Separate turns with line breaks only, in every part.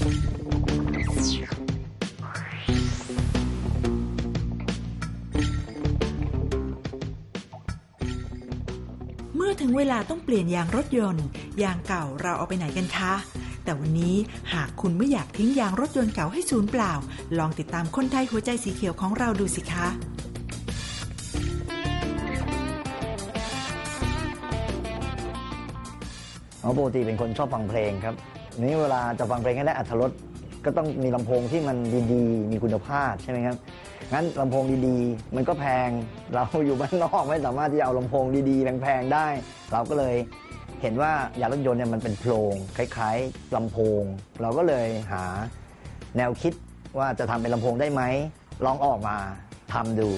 เมื่อถึงเวลาต้องเปลี่ยนยางรถยนต์ ยางเก่าเราเอาไปไหนกันคะแต่วันนี้หากคุณไม่อยากทิ้งยางรถยนต์เก่าให้สูญเปล่า ลองติดตามคนไทยหัวใจสีเขียวของเราดูสิคะ
อ๋อปกติเป็นคนชอบฟังเพลงครับ นี่เวลาจะฟังเพลงให้ได้อัธรสก็ต้องมีลำโพงที่มันดีๆ มีคุณภาพใช่ไหมครับ งั้นลำโพงดีๆ มันก็แพง เราอยู่บ้านนอกไม่สามารถที่จะเอาลำโพงดีๆ แพงๆ ได้ เราก็เลยเห็นว่ายารถยนต์เนี่ยมันเป็นโพรงคล้ายๆลำโพง เราก็เลยหาแนวคิดว่าจะทำเป็นลำโพงได้ไหม ลองออกมาทำดู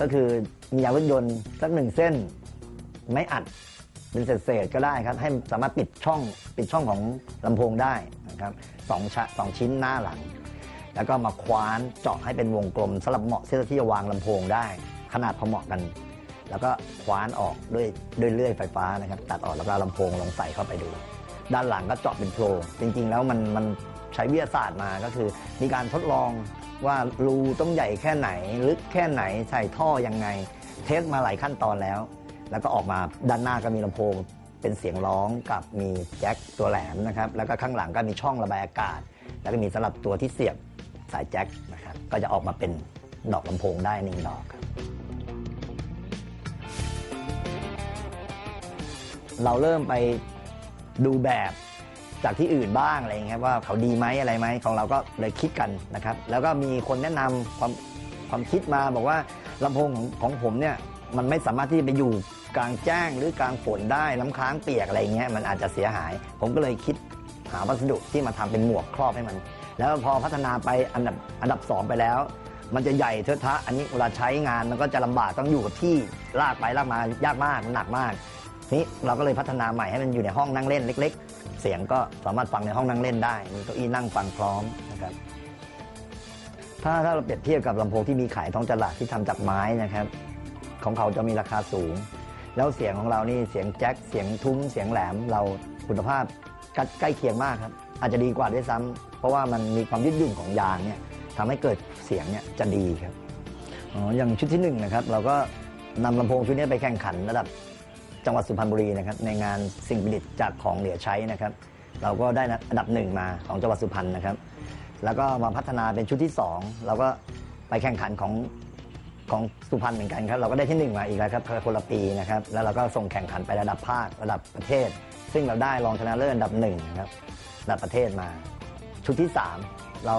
ก็คือมียารถยนต์สักหนึ่งเส้น ไม่อัด เป็นเศษๆก็ได้ครับ ให้สามารถปิดช่องปิดช่องของลำโพงได้นะครับสองชะสองชิ้นหน้าหลัง แล้วก็มาคว้านเจาะให้เป็นวงกลมสำหรับเหมาะเส้นที่จะวางลำโพงได้ ขนาดพอเหมาะกัน แล้วก็คว้านออกด้วยด้วยเลื่อยไฟฟ้านะครับ ตัดออกแล้วก็เอาลำโพงลองใส่เข้าไปดู ด้านหลังก็เจาะเป็นโพรงจริง ๆ แล้วมันมันใช้วิทยาศาสตร์มาก็คือ มีการทดลองว่ารูต้องใหญ่แค่ไหน ลึกแค่ไหนใส่ท่อยังไง เทสมาหลายขั้นตอนแล้ว แล้วก็ออกมาด้านหน้าก็มีลำโพง เป็นเสียงร้องกับมีแจ็คตัวแหลมนะครับ แล้วก็ข้างหลังก็มีช่องระบายอากาศ แล้วก็มีสำหรับตัวที่เสียบสายแจ็คนะครับ ก็จะออกมาเป็นดอกลำโพงได้หนึ่งดอกครับเราเริ่มไปดูแบบจากที่อื่นบ้างอะไรอย่างเงี้ยว่าเขาดีไหมอะไรไหมของเราก็เลยคิดกันนะครับ แล้วก็มีคนแนะนำความความคิดมาบอกว่าลำโพงของของผมเนี่ย มันไม่สามารถที่จะไปอยู่กลางแจ้งหรือกลางฝนได้น้ำค้างเปียกอะไรเงี้ยมันอาจจะเสียหาย ผมก็เลยคิดหาวัสดุที่มาทำเป็นหมวกครอบให้มัน แล้วพอพัฒนาไปอันดับอันดับสองไปแล้ว มันจะใหญ่เทอะทะอันนี้เวลาใช้งานมันก็จะลำบากต้องอยู่กับที่ลากไปลากมายากมากมันหนักมากนี้เราก็เลยพัฒนาใหม่ให้มันอยู่ในห้องนั่งเล่นเล็ก ๆ เสียงก็สามารถฟังในห้องนั่งเล่นได้มีเก้าอี้นั่งฟังพร้อมนะครับถ้าถ้าเราเปรียบเทียบกับลำโพงที่มีขายท้องตลาดที่ทำจากไม้นะครับ ของเขาจะมีราคาสูง แล้วเสียงของเรานี่เสียงแจ็คเสียงทุ้มเสียงแหลมเราคุณภาพใกล้เคียงมากครับ อาจจะดีกว่าด้วยซ้ำเพราะว่ามันมีความยืดหยุ่นของยางเนี่ยทำให้เกิดเสียงเนี่ยจะดีครับอ๋ออย่างชุดที่หนึ่งนะครับเราก็นำลำโพงชุดนี้ไปแข่งขันระดับจังหวัดสุพรรณบุรีนะครับในงานสิ่งประดิษฐ์จากของเหลือใช้นะครับ เราก็ได้อันดับหนึ่งมาของจังหวัดสุพรรณนะครับ แล้วก็มาพัฒนาเป็นชุดที่สองเราก็ไปแข่งขันของ ของสุพรรณเหมือนกันครับ เราก็ได้ที่หนึ่งมาอีกแล้วครับคนละปีนะครับ แล้วเราก็ส่งแข่งขันไประดับภาคระดับประเทศ ซึ่งเราได้รองชนะเลิศอันดับหนึ่งนะครับระดับประเทศมา ชุดที่สามเรา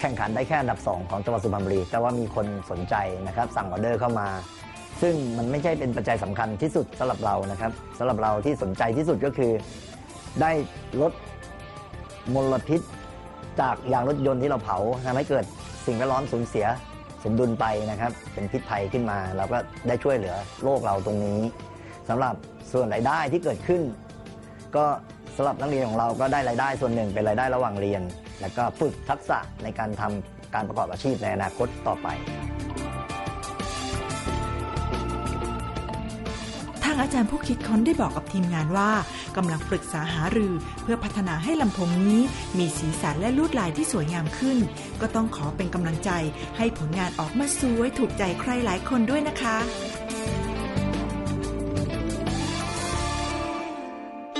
แข่งขันได้แค่อันดับสองของจังหวัดสุพรรณบุรี แต่ว่ามีคนสนใจนะครับ สั่งออเดอร์เข้ามา ซึ่งมันไม่ใช่เป็นปัจจัยสำคัญที่สุดสำหรับเรานะครับสำหรับเราที่สนใจที่สุดก็คือ ได้ลดมลพิษ จากยางรถยนต์ที่เราเผาทำให้เกิดสิ่งแวดล้อมสูญเสีย สมดุลไปนะครับ เป็นพิษภัยขึ้นมา เราก็ได้ช่วยเหลือโลกเราตรงนี้สำหรับส่วนรายได้ที่เกิดขึ้น ก็สำหรับนักเรียนของเราก็ได้รายได้ส่วนหนึ่งเป็นรายได้ระหว่างเรียน แล้วก็ฝึกทักษะในการทำการประกอบอาชีพในอนาคตต่อไปา
งอาจารย์ผู้คิดค้นได้บอกกับทีมงานว่ากำลังปรึกษาหารือ เพื่อพัฒนาให้ลำโพงนี้ มีสีสันและลวดลายที่สวยงามขึ้น ก็ต้องขอเป็นกำลังใจให้ผลงานออกมาสวยถูกใจใครหลายคนด้วยนะคะ